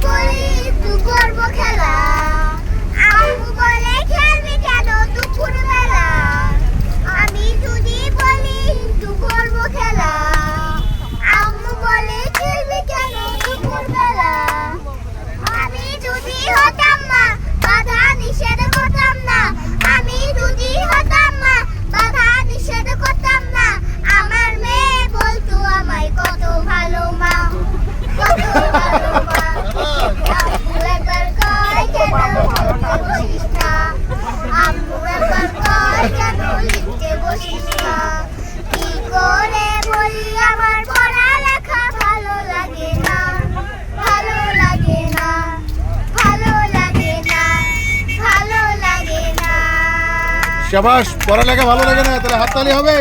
bully. শাবাস পড়ালেখা ভালো লাগে না তাহলে হাততালি হবে।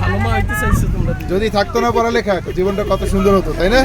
ভালো মা হইতে চাইছো তোমরা। যদি থাকতো না পড়ালেখা জীবনটা কত সুন্দর হতো তাই না?